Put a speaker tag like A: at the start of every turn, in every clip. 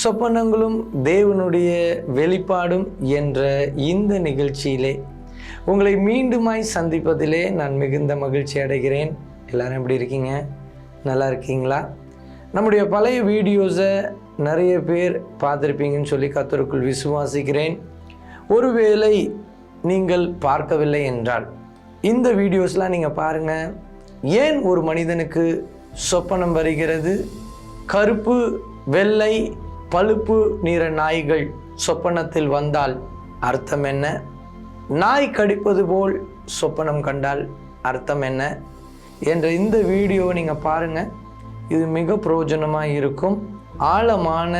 A: சொப்பனங்களும் தேவனுடைய வெளிப்பாடும் என்ற இந்த நிகழ்ச்சியிலே உங்களை மீண்டுமாய் சந்திப்பதிலே நான் மிகுந்த மகிழ்ச்சி அடைகிறேன் எல்லோரும் எப்படி இருக்கீங்க நல்லா இருக்கீங்களா நம்முடைய பழைய வீடியோஸை நிறைய பேர் பார்த்துருப்பீங்கன்னு சொல்லி கத்தருக்குள் விசுவாசிக்கிறேன் ஒருவேளை நீங்கள் பார்க்கவில்லை என்றால் இந்த வீடியோஸ்லாம் நீங்கள் பாருங்கள் ஏன் ஒரு மனிதனுக்கு சொப்பனம் வருகிறது கருப்பு வெள்ளை பழுப்பு நிற நாய்கள் சொப்பனத்தில் வந்தால் அர்த்தம் என்ன நாய் கடிப்பது போல் சொப்பனம் கண்டால் அர்த்தம் என்ன என்ற இந்த வீடியோவை நீங்கள் பாருங்கள் இது மிக பிரயோஜனமாக இருக்கும் ஆழமான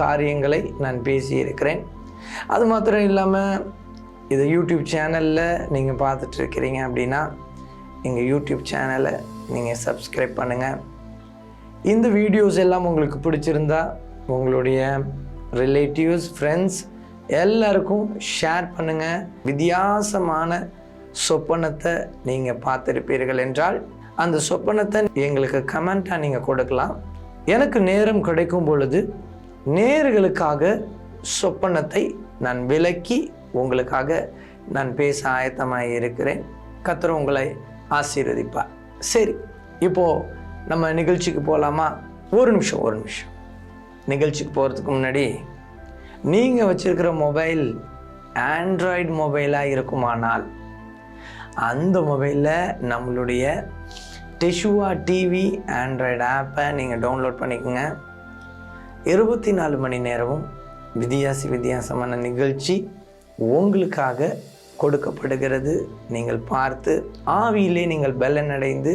A: காரியங்களை நான் பேசியிருக்கிறேன் அது மாத்திரம் இல்லாமல் இதை யூடியூப் சேனலில் நீங்கள் பார்த்துட்ருக்கிறீங்க அப்படின்னா எங்கள் யூடியூப் சேனலை நீங்கள் சப்ஸ்கிரைப் பண்ணுங்கள் இந்த வீடியோஸ் எல்லாம் உங்களுக்கு பிடிச்சிருந்தா உங்களுடைய ரிலேட்டிவ்ஸ் ஃப்ரெண்ட்ஸ் எல்லாருக்கும் ஷேர் பண்ணுங்கள் வித்தியாசமான சொப்பனத்தை நீங்கள் பார்த்துருப்பீர்கள் என்றால் அந்த சொப்பனத்தை எங்களுக்கு கமெண்ட்டாக நீங்கள் கொடுக்கலாம் எனக்கு நேரம் கிடைக்கும் பொழுது நேர்களுக்காக சொப்பனத்தை நான் விலக்கி உங்களுக்காக நான் பேச ஆயத்தமாக இருக்கிறேன் கத்திர உங்களை ஆசீர்வதிப்பார் சரி இப்போது நம்ம நிகழ்ச்சிக்கு போகலாமா ஒரு நிமிஷம் ஒரு நிமிஷம் நிகழ்ச்சிக்கு போகிறதுக்கு முன்னாடி நீங்கள் வச்சுருக்கிற மொபைல் ஆண்ட்ராய்டு மொபைலாக இருக்குமானால் அந்த மொபைலில் நம்மளுடைய டெஷுவா டிவி ஆண்ட்ராய்டு ஆப்பை நீங்கள் டவுன்லோட் பண்ணிக்கோங்க இருபத்தி நாலு மணி நேரமும் வித்தியாச வித்தியாசமான நிகழ்ச்சி உங்களுக்காக கொடுக்கப்படுகிறது நீங்கள் பார்த்து ஆவியிலே நீங்கள் பெல்லனடைந்து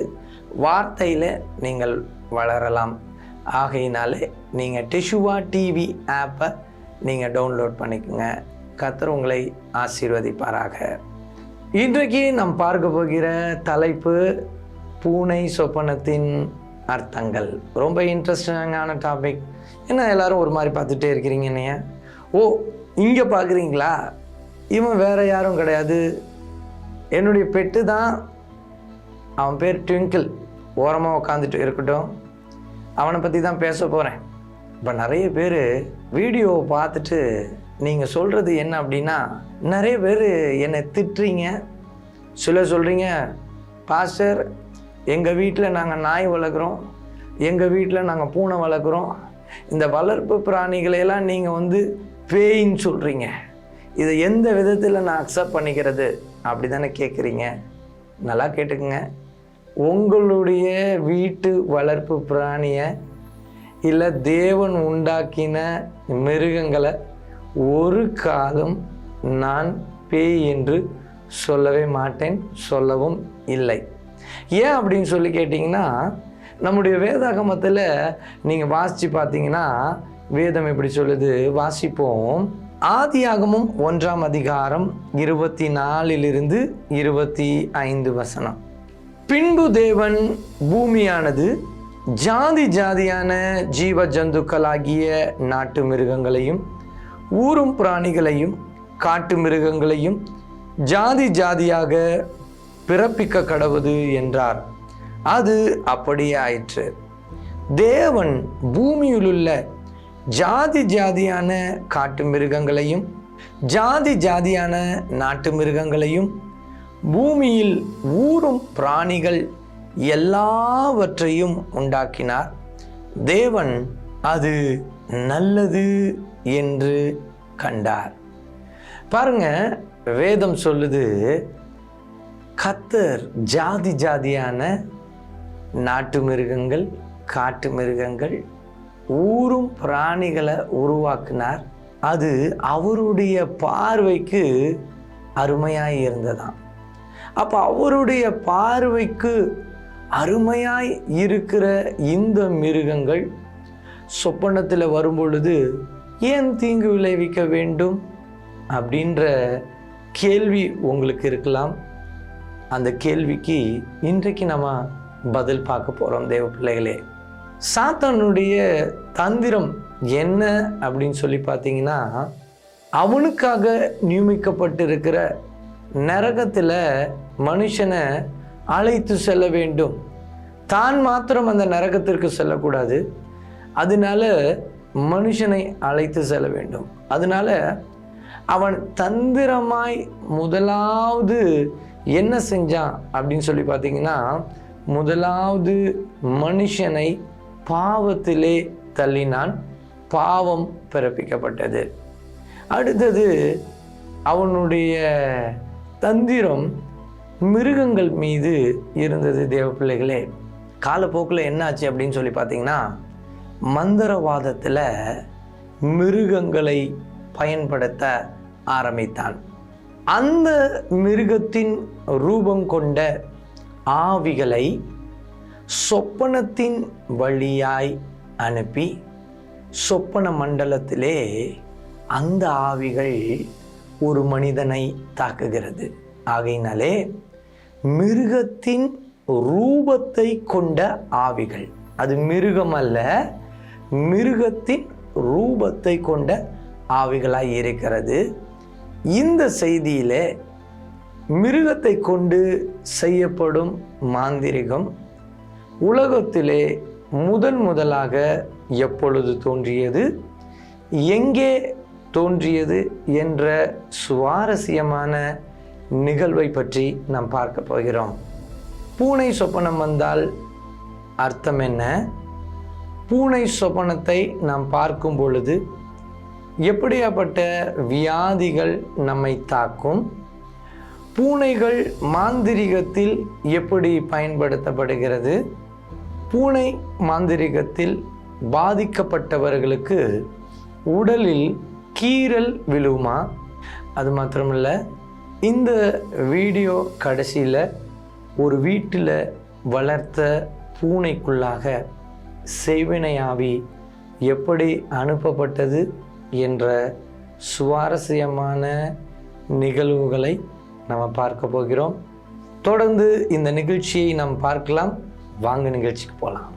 A: வார்த்தையில் நீங்கள் வளரலாம் ஆகையினாலே நீங்கள் டிஷுவா டிவி ஆப்பை நீங்கள் டவுன்லோட் பண்ணிக்கோங்க கத்தர் உங்களை ஆசீர்வதிப்பாராக இன்றைக்கு நாம் பார்க்க போகிற தலைப்பு பூனை சொப்பனத்தின் அர்த்தங்கள் ரொம்ப இன்ட்ரெஸ்டிங்கான டாபிக் என்ன எல்லாரும் ஒரு மாதிரி பார்த்துட்டே இருக்கிறீங்க என்னைய ஓ இங்கே பார்க்குறீங்களா இவன் வேறு யாரும் கிடையாது என்னுடைய பெட்டு தான் அவன் பேர் ட்விங்கிள் ஓரமாக உட்காந்துட்டு இருக்கட்டும் அவனை பற்றி தான் பேச போகிறேன் இப்போ நிறைய பேர் வீடியோவை பார்த்துட்டு நீங்கள் சொல்கிறது என்ன அப்படின்னா நிறைய பேர் என்னை திட்டுறீங்க சில சொல்கிறீங்க பாஸ்டர் எங்கள் வீட்டில் நாங்கள் நாய் வளர்க்குறோம் எங்கள் வீட்டில் நாங்கள் பூனை வளர்க்குறோம் இந்த வளர்ப்பு பிராணிகளையெல்லாம் நீங்கள் வந்து பேயின்னு சொல்கிறீங்க இதை எந்த விதத்தில் நான் அக்செப்ட் பண்ணிக்கிறது அப்படி தானே கேட்குறீங்க நல்லா கேட்டுக்குங்க உங்களுடைய வீட்டு வளர்ப்பு பிராணியை இல்லை தேவன் உண்டாக்கின மிருகங்களை ஒரு காலம் நான் பேய் என்று சொல்லவே மாட்டேன் சொல்லவும் இல்லை ஏன் அப்படின்னு சொல்லி கேட்டிங்கன்னா நம்முடைய வேதாகமத்தில் நீங்கள் வாசித்து பார்த்தீங்கன்னா வேதம் எப்படி சொல்லுது வாசிப்போம் ஆதியாகமும் ஒன்றாம் அதிகாரம் இருபத்தி நாலிலிருந்து இருபத்தி ஐந்து வசனம் பின்பு தேவன் பூமியானது ஜாதி ஜாதியான ஜீவ ஜந்துக்களாகிய நாட்டு மிருகங்களையும் ஊரும் பிராணிகளையும் காட்டு மிருகங்களையும் ஜாதி ஜாதியாக பிறப்பிக்க கடவுது என்றார் அது அப்படியே ஆயிற்று தேவன் பூமியிலுள்ள ஜாதி ஜாதியான காட்டு மிருகங்களையும் ஜாதி ஜாதியான நாட்டு மிருகங்களையும் பூமியில் ஊறும் பிராணிகள் எல்லாவற்றையும் உண்டாக்கினார் தேவன் அது நல்லது என்று கண்டார் பாருங்க வேதம் சொல்லுது கத்தர் ஜாதி ஜாதியான நாட்டு மிருகங்கள் காட்டு மிருகங்கள் ஊறும் பிராணிகளை உருவாக்கினார் அது அவருடைய பார்வைக்கு அருமையாக இருந்ததாம் அப்போ அவருடைய பார்வைக்கு அருமையாய் இருக்கிற இந்த மிருகங்கள் சொப்பனத்தில் வரும்பொழுது ஏன் தீங்கு விளைவிக்க வேண்டும் அப்படின்ற கேள்வி உங்களுக்கு இருக்கலாம் அந்த கேள்விக்கு இன்றைக்கு நம்ம பதில் பார்க்க போகிறோம் தேவ பிள்ளைகளே சாத்தனுடைய தந்திரம் என்ன அப்படின்னு சொல்லி பார்த்தீங்கன்னா அவனுக்காக நியமிக்கப்பட்டிருக்கிற நரகத்தில் மனுஷனை அழைத்து செல்ல வேண்டும் தான் மாத்திரம் அந்த நரகத்திற்கு செல்லக்கூடாது அதனால மனுஷனை அழைத்து செல்ல வேண்டும் அதனால அவன் தந்திரமாய் முதலாவது என்ன செஞ்சான் அப்படின்னு சொல்லி பார்த்தீங்கன்னா முதலாவது மனுஷனை பாவத்திலே தள்ளினான் பாவம் பிறப்பிக்கப்பட்டது அடுத்தது அவனுடைய தந்திரம் மிருகங்கள் மீது இருந்தது தேவ பிள்ளைகளே காலப்போக்கில் என்னாச்சு அப்படின்னு சொல்லி பார்த்தீங்கன்னா மந்திரவாதத்தில் மிருகங்களை பயன்படுத்த ஆரம்பித்தான் அந்த மிருகத்தின் ரூபம் கொண்ட ஆவிகளை சொப்பனத்தின் வழியாய் அனுப்பி சொப்பன மண்டலத்திலே அந்த ஆவிகள் ஒரு மனிதனை தாக்குகிறது ஆகையினாலே மிருகத்தின் ரூபத்தை கொண்ட ஆவிகள் அது மிருகம் அல்ல மிருகத்தின் ரூபத்தை கொண்ட ஆவிகளாய் இருக்கிறது இந்த செய்தியில் மிருகத்தை கொண்டு செய்யப்படும் மாந்திரிகம் உலகத்திலே முதன் முதலாக எப்பொழுது தோன்றியது எங்கே தோன்றியது என்ற சுவாரஸ்யமான நிகழ்வை பற்றி நாம் பார்க்க போகிறோம் பூனை சொப்பனம் வந்தால் அர்த்தம் என்ன பூனை சொப்பனத்தை நாம் பார்க்கும் பொழுது எப்படியாப்பட்ட வியாதிகள் நம்மை தாக்கும் பூனைகள் மாந்திரிகத்தில் எப்படி பயன்படுத்தப்படுகிறது பூனை மாந்திரிகத்தில் பாதிக்கப்பட்டவர்களுக்கு உடலில் கீறல் விழுவுமா அது இல்லை இந்த வீடியோ கடைசியில் ஒரு வீட்டில் வளர்த்த பூனைக்குள்ளாக செவினையாவி எப்படி அனுப்பப்பட்டது என்ற சுவாரஸ்யமான நிகழ்வுகளை நம்ம பார்க்க போகிறோம் தொடர்ந்து இந்த நிகழ்ச்சியை நாம் பார்க்கலாம் வாங்க நிகழ்ச்சிக்கு போகலாம்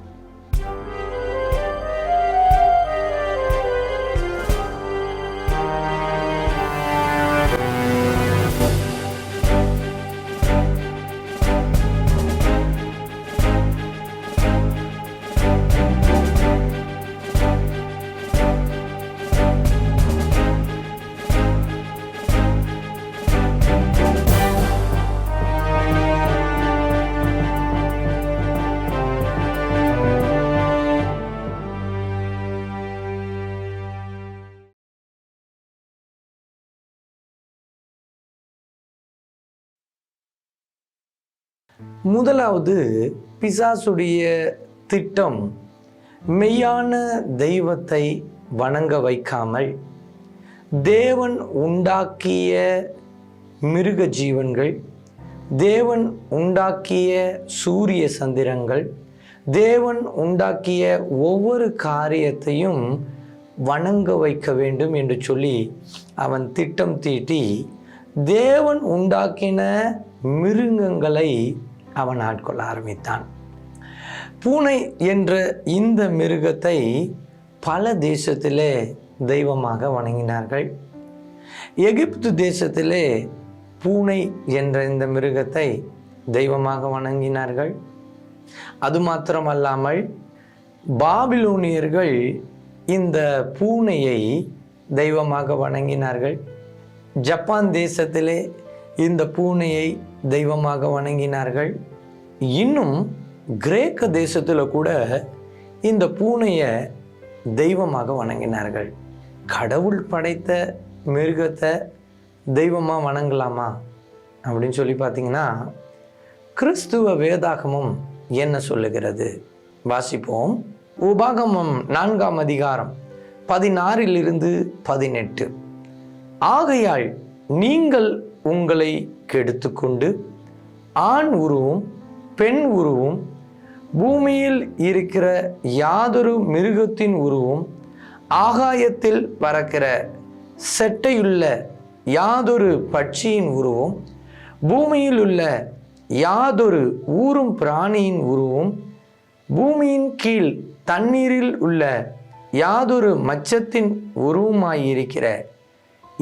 A: முதலாவது பிசாசுடைய திட்டம் மெய்யான தெய்வத்தை வணங்க வைக்காமல் தேவன் உண்டாக்கிய மிருக ஜீவன்கள் தேவன் உண்டாக்கிய சூரிய சந்திரங்கள் தேவன் உண்டாக்கிய ஒவ்வொரு காரியத்தையும் வணங்க வைக்க வேண்டும் என்று சொல்லி அவன் திட்டம் தீட்டி தேவன் உண்டாக்கின மிருகங்களை அவன் ஆட்கொள்ள ஆரம்பித்தான் பூனை என்ற இந்த மிருகத்தை பல தேசத்திலே தெய்வமாக வணங்கினார்கள் எகிப்து தேசத்திலே பூனை என்ற இந்த மிருகத்தை தெய்வமாக வணங்கினார்கள் அது மாத்திரமல்லாமல் பாபிலோனியர்கள் இந்த பூனையை தெய்வமாக வணங்கினார்கள் ஜப்பான் தேசத்திலே இந்த பூனையை தெய்வமாக வணங்கினார்கள் இன்னும் கிரேக்க தேசத்தில் கூட இந்த பூனையை தெய்வமாக வணங்கினார்கள் கடவுள் படைத்த மிருகத்தை தெய்வமாக வணங்கலாமா அப்படின்னு சொல்லி பார்த்தீங்கன்னா கிறிஸ்துவ வேதாகமும் என்ன சொல்லுகிறது வாசிப்போம் உபாகமம் நான்காம் அதிகாரம் பதினாறிலிருந்து பதினெட்டு ஆகையால் நீங்கள் உங்களை கெடுத்து கொண்டு ஆண் உருவும் பெண் உருவும் பூமியில் இருக்கிற யாதொரு மிருகத்தின் உருவும் ஆகாயத்தில் பறக்கிற செட்டையுள்ள யாதொரு பட்சியின் உருவும் பூமியில் உள்ள யாதொரு ஊறும் பிராணியின் உருவும் பூமியின் கீழ் தண்ணீரில் உள்ள யாதொரு மச்சத்தின் உருவுமாயிருக்கிற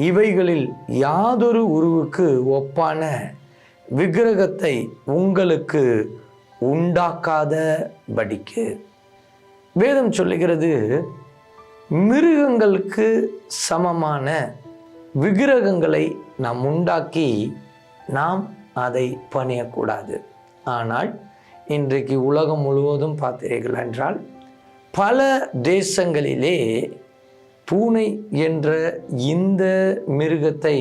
A: இவைகளில் யாதொரு உருவுக்கு ஒப்பான விக்கிரகத்தை உங்களுக்கு உண்டாக்காத படிக்கு வேதம் சொல்லுகிறது மிருகங்களுக்கு சமமான விக்கிரகங்களை நாம் உண்டாக்கி நாம் அதை பணியக்கூடாது ஆனால் இன்றைக்கு உலகம் முழுவதும் பார்த்தீர்கள் என்றால் பல தேசங்களிலே பூனை என்ற இந்த மிருகத்தை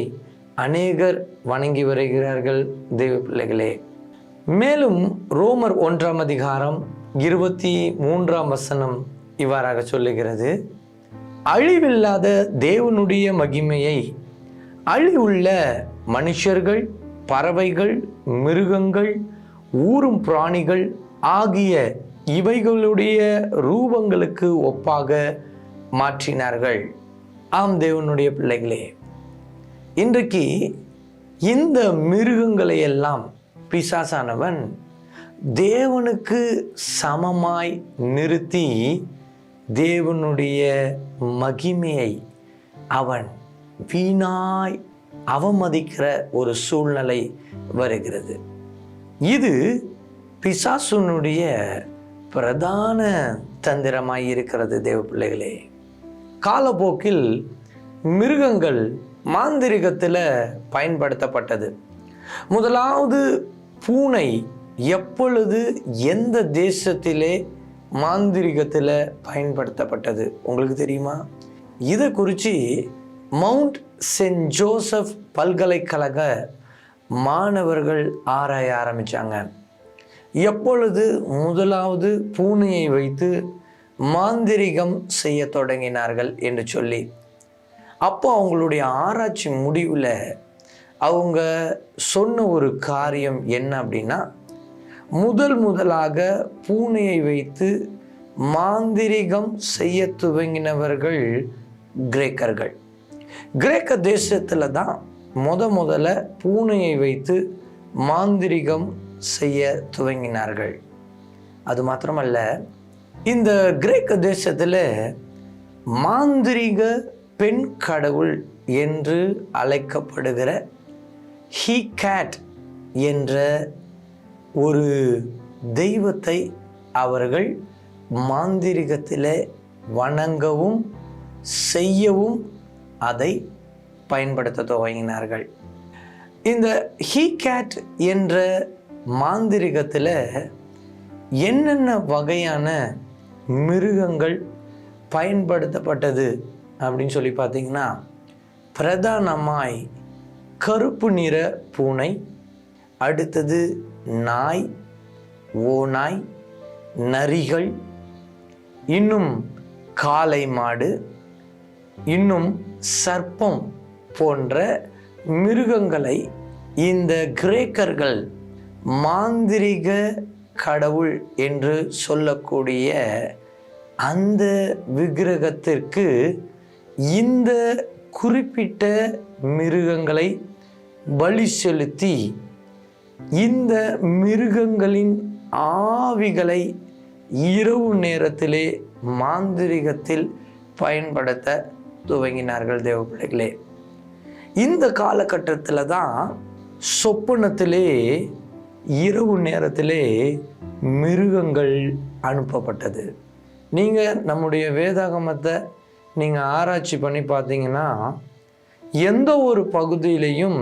A: அநேகர் வணங்கி வருகிறார்கள் தெய்வ பிள்ளைகளே மேலும் ரோமர் ஒன்றாம் அதிகாரம் இருபத்தி மூன்றாம் வசனம் இவ்வாறாக சொல்லுகிறது அழிவில்லாத தேவனுடைய மகிமையை அழிவுள்ள மனுஷர்கள் பறவைகள் மிருகங்கள் ஊறும் பிராணிகள் ஆகிய இவைகளுடைய ரூபங்களுக்கு ஒப்பாக மாற்றினார்கள் ஆம் தேவனுடைய பிள்ளைகளே இன்றைக்கு இந்த மிருகங்களை எல்லாம் பிசாசானவன் தேவனுக்கு சமமாய் நிறுத்தி தேவனுடைய மகிமையை அவன் வீணாய் அவமதிக்கிற ஒரு சூழ்நிலை வருகிறது இது பிசாசுனுடைய பிரதான தந்திரமாய் இருக்கிறது தேவ பிள்ளைகளே காலப்போக்கில் மிருகங்கள் மாந்திரிகத்தில் பயன்படுத்தப்பட்டது முதலாவது பூனை எப்பொழுது எந்த தேசத்திலே மாந்திரிகத்தில் பயன்படுத்தப்பட்டது உங்களுக்கு தெரியுமா இதை குறித்து மவுண்ட் சென்ட் ஜோசப் பல்கலைக்கழக மாணவர்கள் ஆராய ஆரம்பித்தாங்க எப்பொழுது முதலாவது பூனையை வைத்து மாந்திரிகம் செய்ய தொடங்கினார்கள் என்று சொல்லி அப்போ அவங்களுடைய ஆராய்ச்சி முடிவில் அவங்க சொன்ன ஒரு காரியம் என்ன அப்படின்னா முதல் முதலாக பூனையை வைத்து மாந்திரிகம் செய்ய துவங்கினவர்கள் கிரேக்கர்கள் கிரேக்க தேசத்தில் தான் முத முதல்ல பூனையை வைத்து மாந்திரிகம் செய்ய துவங்கினார்கள் அது மாத்திரமல்ல இந்த கிரேக்க தேசத்தில் மாந்திரிக பெண் கடவுள் என்று அழைக்கப்படுகிற ஹீ கேட் என்ற ஒரு தெய்வத்தை அவர்கள் மாந்திரிகத்தில் வணங்கவும் செய்யவும் அதை பயன்படுத்த துவங்கினார்கள் இந்த ஹீ கேட் என்ற மாந்திரிகத்தில் என்னென்ன வகையான மிருகங்கள் பயன்படுத்தப்பட்டது அப்படின்னு சொல்லி பார்த்தீங்கன்னா பிரதானமாய் கருப்பு நிற பூனை அடுத்தது நாய் ஓநாய் நரிகள் இன்னும் காளை மாடு இன்னும் சர்ப்பம் போன்ற மிருகங்களை இந்த கிரேக்கர்கள் மாந்திரிக கடவுள் என்று சொல்லக்கூடிய அந்த விக்கிரகத்திற்கு இந்த குறிப்பிட்ட மிருகங்களை பலி செலுத்தி இந்த மிருகங்களின் ஆவிகளை இரவு நேரத்திலே மாந்திரிகத்தில் பயன்படுத்த துவங்கினார்கள் தேவ பிள்ளைகளே இந்த காலகட்டத்தில் தான் சொப்பனத்திலே இரவு நேரத்திலே மிருகங்கள் அனுப்பப்பட்டது நீங்கள் நம்முடைய வேதாகமத்தை நீங்கள் ஆராய்ச்சி பண்ணி பார்த்தீங்கன்னா எந்த ஒரு பகுதியிலையும்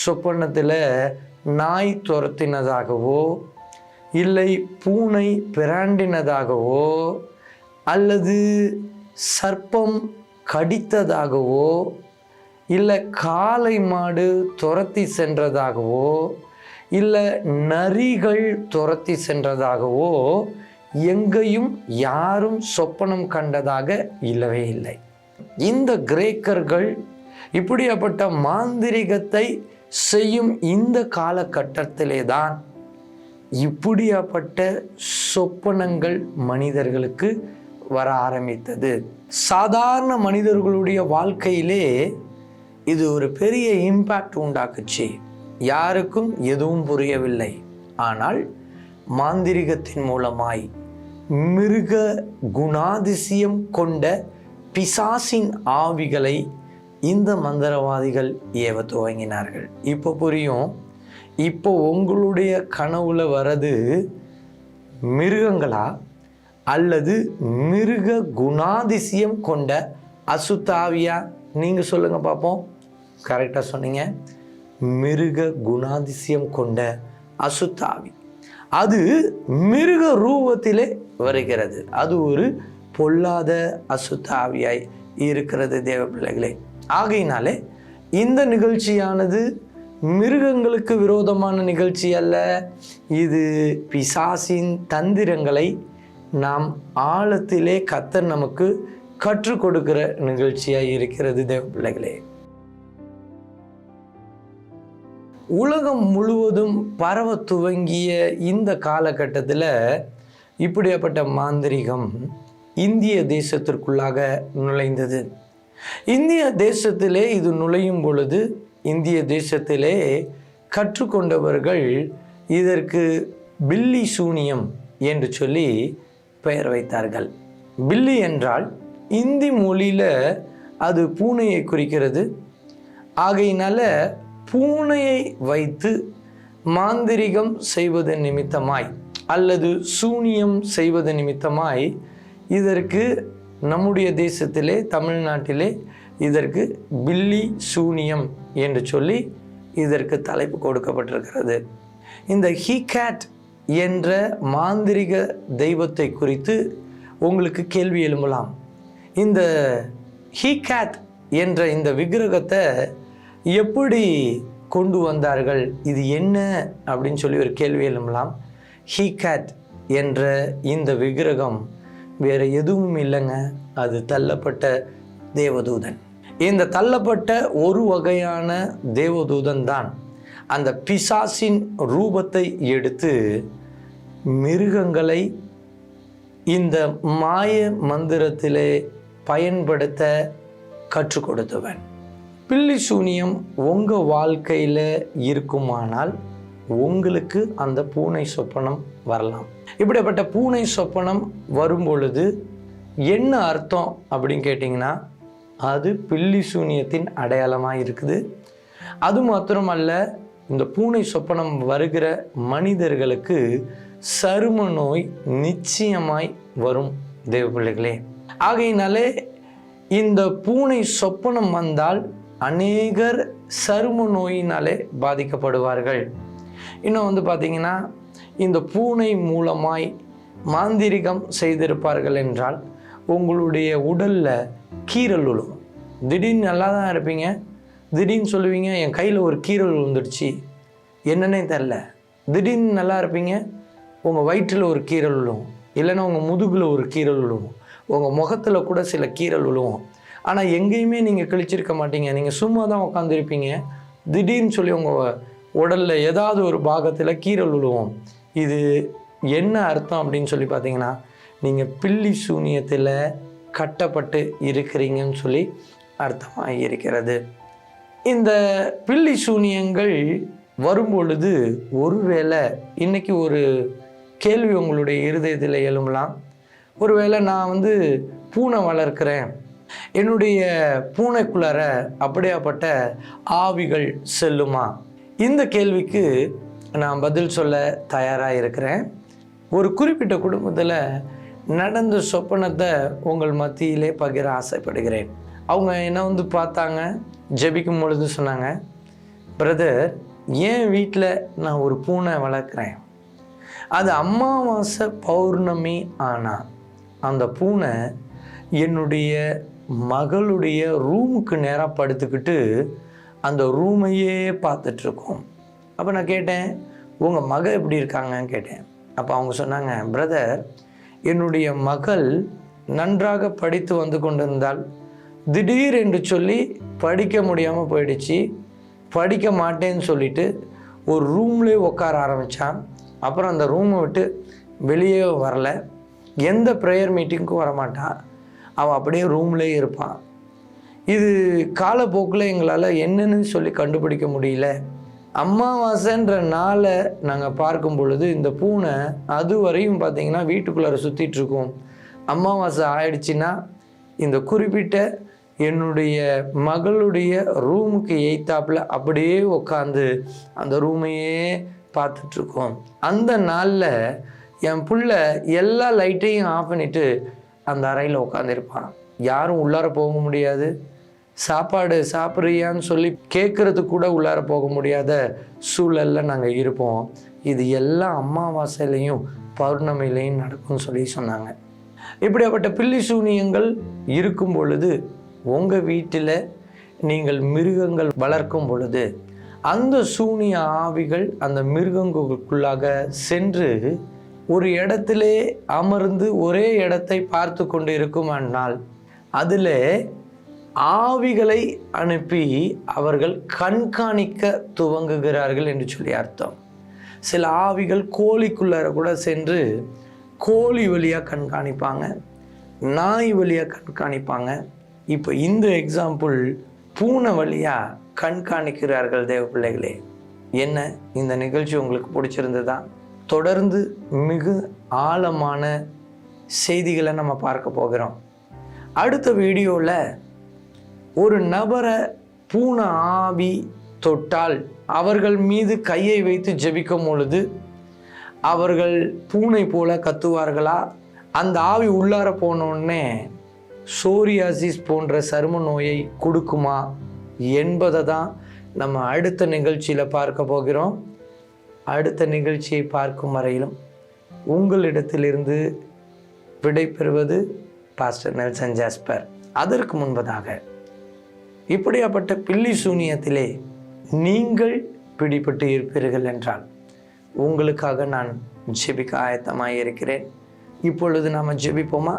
A: சொப்பனத்தில் நாய் துரத்தினதாகவோ இல்லை பூனை பிராண்டினதாகவோ அல்லது சர்ப்பம் கடித்ததாகவோ இல்லை காளை மாடு துரத்தி சென்றதாகவோ இல்லை நரிகள் துரத்தி சென்றதாகவோ எங்கேயும் யாரும் சொப்பனம் கண்டதாக இல்லவே இல்லை இந்த கிரேக்கர்கள் இப்படியப்பட்ட மாந்திரிகத்தை செய்யும் இந்த காலகட்டத்திலே தான் இப்படியப்பட்ட சொப்பனங்கள் மனிதர்களுக்கு வர ஆரம்பித்தது சாதாரண மனிதர்களுடைய வாழ்க்கையிலே இது ஒரு பெரிய இம்பேக்ட் உண்டாக்குச்சு யாருக்கும் எதுவும் புரியவில்லை ஆனால் மாந்திரிகத்தின் மூலமாய் மிருக குணாதிசயம் கொண்ட பிசாசின் ஆவிகளை இந்த மந்திரவாதிகள் ஏவ துவங்கினார்கள் இப்போ புரியும் இப்போ உங்களுடைய கனவுல வரது மிருகங்களா அல்லது மிருக குணாதிசயம் கொண்ட அசுத்தாவியா நீங்கள் சொல்லுங்கள் பார்ப்போம் கரெக்டாக சொன்னீங்க மிருக குணாதிசயம் கொண்ட அசுத்தாவி அது மிருக ரூபத்திலே வருகிறது அது ஒரு பொல்லாத அசுத்தாவியாய் இருக்கிறது தேவ பிள்ளைகளே ஆகையினாலே இந்த நிகழ்ச்சியானது மிருகங்களுக்கு விரோதமான நிகழ்ச்சி அல்ல இது பிசாசின் தந்திரங்களை நாம் ஆழத்திலே கத்தர் நமக்கு கற்றுக் கொடுக்கிற நிகழ்ச்சியாக இருக்கிறது தேவ பிள்ளைகளே உலகம் முழுவதும் பரவ துவங்கிய இந்த காலகட்டத்தில் இப்படியாப்பட்ட மாந்திரிகம் இந்திய தேசத்திற்குள்ளாக நுழைந்தது இந்திய தேசத்திலே இது நுழையும் பொழுது இந்திய தேசத்திலே கற்றுக்கொண்டவர்கள் இதற்கு பில்லி சூனியம் என்று சொல்லி பெயர் வைத்தார்கள் பில்லி என்றால் இந்தி மொழியில் அது பூனையை குறிக்கிறது ஆகையினால பூனையை வைத்து மாந்திரிகம் செய்வது நிமித்தமாய் அல்லது சூனியம் செய்வது நிமித்தமாய் இதற்கு நம்முடைய தேசத்திலே தமிழ்நாட்டிலே இதற்கு பில்லி சூனியம் என்று சொல்லி இதற்கு தலைப்பு கொடுக்கப்பட்டிருக்கிறது இந்த ஹிகேட் என்ற மாந்திரிக தெய்வத்தை குறித்து உங்களுக்கு கேள்வி எழும்பலாம் இந்த ஹிகேட் என்ற இந்த விக்கிரகத்தை எப்படி கொண்டு வந்தார்கள் இது என்ன அப்படின்னு சொல்லி ஒரு கேள்வி ஹீ கேட் என்ற இந்த விக்கிரகம் வேறு எதுவும் இல்லைங்க அது தள்ளப்பட்ட தேவதூதன் இந்த தள்ளப்பட்ட ஒரு வகையான தேவதூதன் தான் அந்த பிசாசின் ரூபத்தை எடுத்து மிருகங்களை இந்த மாய மந்திரத்திலே பயன்படுத்த கற்றுக் கொடுத்தவன் பில்லி சூனியம் உங்கள் வாழ்க்கையில் இருக்குமானால் உங்களுக்கு அந்த பூனை சொப்பனம் வரலாம் இப்படிப்பட்ட பூனை சொப்பனம் வரும் பொழுது என்ன அர்த்தம் அப்படின்னு கேட்டிங்கன்னா அது பில்லி சூனியத்தின் அடையாளமாக இருக்குது அது மாத்திரமல்ல இந்த பூனை சொப்பனம் வருகிற மனிதர்களுக்கு சரும நோய் நிச்சயமாய் வரும் தேவ பிள்ளைகளே ஆகையினாலே இந்த பூனை சொப்பனம் வந்தால் அநேகர் சரும நோயினாலே பாதிக்கப்படுவார்கள் இன்னும் வந்து பார்த்திங்கன்னா இந்த பூனை மூலமாய் மாந்திரிகம் செய்திருப்பார்கள் என்றால் உங்களுடைய உடலில் கீரல் விழும் திடீர்னு நல்லா தான் இருப்பீங்க திடீர்னு சொல்லுவீங்க என் கையில் ஒரு கீரல் விழுந்துடுச்சு என்னன்னே தெரில திடீர்னு நல்லா இருப்பீங்க உங்கள் வயிற்றில் ஒரு கீரல் விழுவும் இல்லைன்னா உங்கள் முதுகில் ஒரு கீரல் விழுவும் உங்கள் முகத்தில் கூட சில கீரல் விழுவும் ஆனால் எங்கேயுமே நீங்கள் கழிச்சிருக்க மாட்டீங்க நீங்கள் சும்மா தான் உட்காந்துருப்பீங்க திடீர்னு சொல்லி உங்கள் உடலில் ஏதாவது ஒரு பாகத்தில் கீரல் விழுவோம் இது என்ன அர்த்தம் அப்படின்னு சொல்லி பார்த்தீங்கன்னா நீங்கள் பில்லி சூனியத்தில் கட்டப்பட்டு இருக்கிறீங்கன்னு சொல்லி அர்த்தமாக இருக்கிறது இந்த பில்லி சூனியங்கள் வரும்பொழுது ஒருவேளை இன்றைக்கி ஒரு கேள்வி உங்களுடைய இருதயத்தில் எழும்பலாம் ஒருவேளை நான் வந்து பூனை வளர்க்குறேன் என்னுடைய பூனைக்குள்ளார அப்படியாப்பட்ட ஆவிகள் செல்லுமா இந்த கேள்விக்கு நான் பதில் சொல்ல தயாராக இருக்கிறேன் ஒரு குறிப்பிட்ட குடும்பத்தில் நடந்த சொப்பனத்தை உங்கள் மத்தியிலே பகிர ஆசைப்படுகிறேன் அவங்க என்ன வந்து பார்த்தாங்க ஜபிக்கும் பொழுது சொன்னாங்க பிரதர் ஏன் வீட்டில் நான் ஒரு பூனை வளர்க்குறேன் அது அமாவாசை பௌர்ணமி ஆனால் அந்த பூனை என்னுடைய மகளுடைய ரூமுக்கு நேராக படுத்துக்கிட்டு அந்த ரூமையே பார்த்துட்ருக்கோம் அப்போ நான் கேட்டேன் உங்கள் மகள் எப்படி இருக்காங்கன்னு கேட்டேன் அப்போ அவங்க சொன்னாங்க பிரதர் என்னுடைய மகள் நன்றாக படித்து வந்து கொண்டிருந்தால் திடீர் என்று சொல்லி படிக்க முடியாமல் போயிடுச்சு படிக்க மாட்டேன்னு சொல்லிட்டு ஒரு ரூம்லே உட்கார ஆரம்பித்தான் அப்புறம் அந்த ரூமை விட்டு வெளியே வரல எந்த ப்ரேயர் மீட்டிங்க்கும் வரமாட்டான் அவன் அப்படியே ரூம்லேயே இருப்பான் இது காலப்போக்கில் எங்களால் என்னன்னு சொல்லி கண்டுபிடிக்க முடியல அமாவாசைன்ற நாளை நாங்கள் பார்க்கும் பொழுது இந்த பூனை அது வரையும் பார்த்தீங்கன்னா வீட்டுக்குள்ளார சுற்றிட்டுருக்கோம் அமாவாசை ஆயிடுச்சுன்னா இந்த குறிப்பிட்ட என்னுடைய மகளுடைய ரூமுக்கு எய்த்தாப்பில் அப்படியே உக்காந்து அந்த ரூமையே பார்த்துட்ருக்கோம் அந்த நாளில் என் புள்ள எல்லா லைட்டையும் ஆஃப் பண்ணிவிட்டு அந்த அறையில் உட்காந்துருப்பான் யாரும் உள்ளார போக முடியாது சாப்பாடு சாப்பிட்றியான்னு சொல்லி கேட்குறதுக்கு கூட உள்ளார போக முடியாத சூழலில் நாங்கள் இருப்போம் இது எல்லா அமாவாசையிலையும் பௌர்ணமிலையும் நடக்கும்னு சொல்லி சொன்னாங்க இப்படிப்பட்ட பில்லி சூனியங்கள் இருக்கும் பொழுது உங்கள் வீட்டில் நீங்கள் மிருகங்கள் வளர்க்கும் பொழுது அந்த சூனிய ஆவிகள் அந்த மிருகங்களுக்குள்ளாக சென்று ஒரு இடத்திலே அமர்ந்து ஒரே இடத்தை பார்த்து கொண்டிருக்கும் அந்நாள் அதில் ஆவிகளை அனுப்பி அவர்கள் கண்காணிக்க துவங்குகிறார்கள் என்று சொல்லி அர்த்தம் சில ஆவிகள் கோழிக்குள்ளார கூட சென்று கோழி வழியாக கண்காணிப்பாங்க நாய் வழியாக கண்காணிப்பாங்க இப்போ இந்த எக்ஸாம்பிள் பூனை வழியாக கண்காணிக்கிறார்கள் தேவ பிள்ளைகளே என்ன இந்த நிகழ்ச்சி உங்களுக்கு பிடிச்சிருந்ததா தொடர்ந்து மிக ஆழமான செய்திகளை நம்ம பார்க்க போகிறோம் அடுத்த வீடியோவில் ஒரு நபரை பூனை ஆவி தொட்டால் அவர்கள் மீது கையை வைத்து ஜெபிக்கும் பொழுது அவர்கள் பூனை போல கத்துவார்களா அந்த ஆவி உள்ளார போனோடனே சோரியாசிஸ் போன்ற சரும நோயை கொடுக்குமா என்பதை தான் நம்ம அடுத்த நிகழ்ச்சியில் பார்க்க போகிறோம் அடுத்த நிகழ்ச்சியை பார்க்கும் வரையிலும் உங்களிடத்திலிருந்து விடை பெறுவது பாஸ்டர் நெல்சன் ஜாஸ்பர் அதற்கு முன்பதாக இப்படியாப்பட்ட பில்லி சூனியத்திலே நீங்கள் பிடிபட்டு இருப்பீர்கள் என்றால் உங்களுக்காக நான் ஜெபிக்க ஆயத்தமாக இருக்கிறேன் இப்பொழுது நாம் ஜெபிப்போமா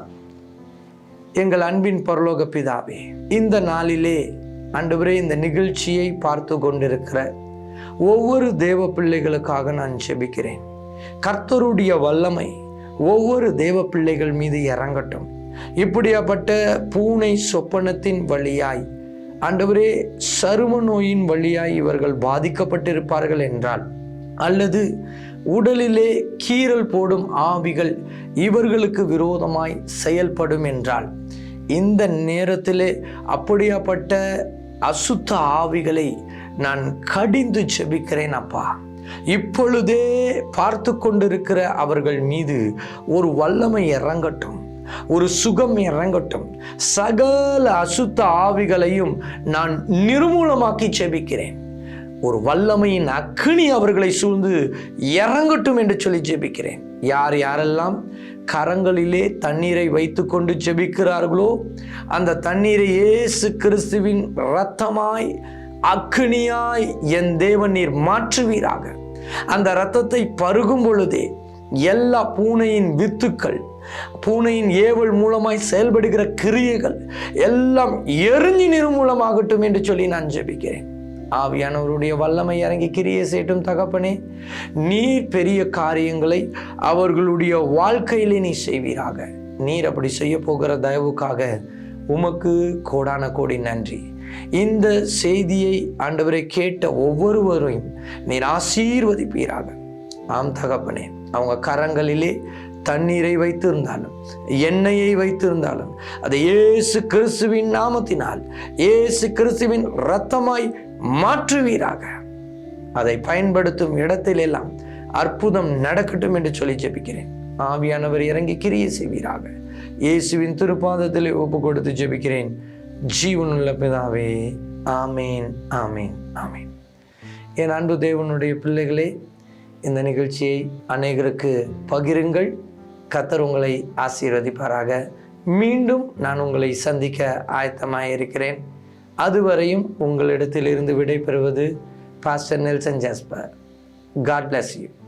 A: எங்கள் அன்பின் பரலோக பிதாவே இந்த நாளிலே அன்றுவரே இந்த நிகழ்ச்சியை பார்த்து கொண்டிருக்கிற ஒவ்வொரு தேவ பிள்ளைகளுக்காக நான் செபிக்கிறேன் கர்த்தருடைய வல்லமை ஒவ்வொரு தேவ பிள்ளைகள் மீது இறங்கட்டும் இப்படியாப்பட்ட பூனை சொப்பனத்தின் வழியாய் ஆண்டவரே சரும நோயின் வழியாய் இவர்கள் பாதிக்கப்பட்டிருப்பார்கள் என்றால் அல்லது உடலிலே கீறல் போடும் ஆவிகள் இவர்களுக்கு விரோதமாய் செயல்படும் என்றால் இந்த நேரத்திலே அப்படியாப்பட்ட அசுத்த ஆவிகளை நான் கடிந்து செபிக்கிறேன் அப்பா இப்பொழுதே பார்த்து கொண்டிருக்கிற அவர்கள் மீது ஒரு வல்லமை இறங்கட்டும் ஒரு சுகம் இறங்கட்டும் சகல அசுத்த ஆவிகளையும் நான் நிர்மூலமாக்கி செபிக்கிறேன் ஒரு வல்லமையின் அக்கினி அவர்களை சூழ்ந்து இறங்கட்டும் என்று சொல்லி ஜெபிக்கிறேன் யார் யாரெல்லாம் கரங்களிலே தண்ணீரை வைத்துக்கொண்டு ஜெபிக்கிறார்களோ அந்த தண்ணீரை இயேசு கிறிஸ்துவின் இரத்தமாய் அக்னியாய் என் தேவன் நீர் மாற்றுவீராக அந்த இரத்தத்தை பருகும் பொழுதே எல்லா பூனையின் வித்துக்கள் பூனையின் ஏவல் மூலமாய் செயல்படுகிற கிரியைகள் எல்லாம் எரிஞ்சு நீர் மூலமாகட்டும் என்று சொல்லி நான் ஜெபிக்கிறேன் ஆவியானவருடைய வல்லமை இறங்கி கிரியை செய்யட்டும் தகப்பனே நீர் பெரிய காரியங்களை அவர்களுடைய வாழ்க்கையிலே நீ செய்வீராக நீர் அப்படி செய்ய போகிற தயவுக்காக உமக்கு கோடான கோடி நன்றி இந்த செய்தியை ஆண்டவரை கேட்ட ஒவ்வொருவரையும் நீர் ஆசீர்வதிப்பீராக ஆம் தகப்பனே அவங்க கரங்களிலே தண்ணீரை வைத்திருந்தாலும் எண்ணெயை வைத்திருந்தாலும் அது ஏசு கிறிஸ்துவின் நாமத்தினால் ஏசு கிறிஸ்துவின் இரத்தமாய் மாற்றுவீராக அதை பயன்படுத்தும் இடத்திலெல்லாம் அற்புதம் நடக்கட்டும் என்று சொல்லி ஜெபிக்கிறேன் ஆவியானவர் இறங்கி கிரியை செய்வீராக இயேசுவின் திருப்பாதத்திலே ஒப்பு கொடுத்து ஜெபிக்கிறேன் ஜீவனுள்ள பிதாவே ஆமேன் ஆமேன் ஆமேன் என் அன்பு தேவனுடைய பிள்ளைகளே இந்த நிகழ்ச்சியை அநேகருக்கு பகிருங்கள் கத்தர் உங்களை ஆசீர்வதிப்பாராக மீண்டும் நான் உங்களை சந்திக்க ஆயத்தமாக இருக்கிறேன் அதுவரையும் உங்களிடத்திலிருந்து விடைபெறுவது pastor Nelson Jasper God bless you